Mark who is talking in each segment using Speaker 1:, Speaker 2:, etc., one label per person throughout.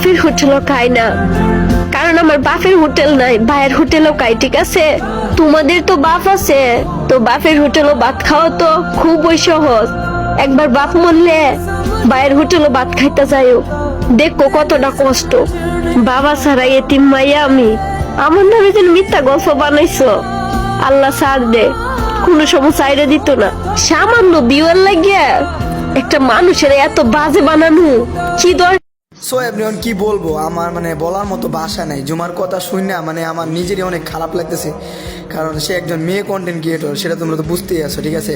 Speaker 1: বাপের হোটেলও খাই না। কারণ আমার বাপের হোটেল নাই, ভাইয়ের হোটেলও খাই ঠিক আছে? তোমাদের তো বাপ আছে, তো বাপের হোটেলও ভাত খাওয়া তো খুবই সহজ। একবার বাপ মরলে ভাইয়ের হোটেলও ভাত খাইতে যাইও। দেখো কতটা কষ্ট। বাবা ছাড়া এতিম মাইয়া আমি। আমার নামে যেন মিথ্যা গল্প বানাইছো। আল্লাহ সার দে, কোনো সময় চাইরে দিত না। সামান্য বিওয়ার লাগিয়া একটা মানুষের এত বাজে বানানো, কি দর
Speaker 2: সো এভরিওয়ান কি বলব? আমার মানে বলার মতো ভাষা নাই। জুমার কথা শুন না মানে আমার নিজেরই অনেক খারাপ লাগতেছে। কারণ সে একজন মেয়ে কন্টেন্ট ক্রিয়েটর সেটা তোমরা তো বুঝতেই আছো, ঠিক আছে?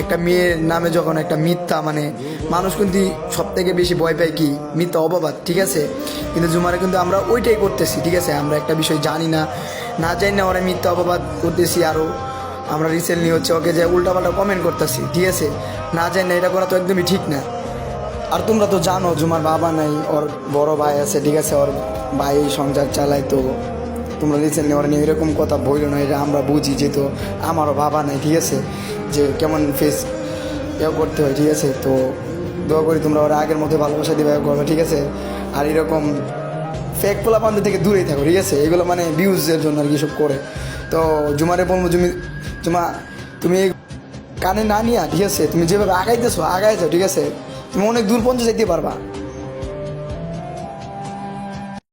Speaker 2: একটা মেয়ের নামে যখন একটা মিথ্যা মানে মানুষ কিন্তু সব থেকে বেশি ভয় পায় কি? মিথ্যা অবাবাদ ঠিক আছে? কিন্তু জুমারে কিন্তু আমরা ওইটাই করতেছি, ঠিক আছে? আমরা একটা বিষয় জানি না। না জানি না ওরা মিথ্যা অবাবাদ করতেছি আরও আমরা রিসেন্টলি হচ্ছে ওকে যে উল্টাপাল্টা কমেন্ট করতেছি, ঠিক আছে? না জানি না, এটা করা তো একদমই ঠিক না। আর তোমরা তো জানো জুমার বাবা নাই, ওর বড় ভাই আছে, ঠিক আছে, ওর ভাই সংসার চালায়, তো তোমরা রিসেন্টলি ওরা নিয়ে এরকম কথা বলল না, এটা আমরা বুঝি যে তো আমারও বাবা নাই, ঠিক আছে, যে কেমন ফেস এও করতে হয়, ঠিক আছে, তো দোয়া করি তোমরা ওরা আগের মতো ভালোবাসা দিবে করবে, ঠিক আছে, আর এরকম ফেক পোলাপান্তি থেকে দূরেই থাকো, ঠিক আছে, এগুলো মানে ভিউজের জন্য আর কি সব করে। তো জুমারে বলব তুমি জুমা, তুমি কানে না নিয়া, ঠিক আছে, তুমি যেভাবে আগাইতেছো আগাই যাও, ঠিক আছে তুমি অনেক দূর পর্যন্ত যেতে পারবা।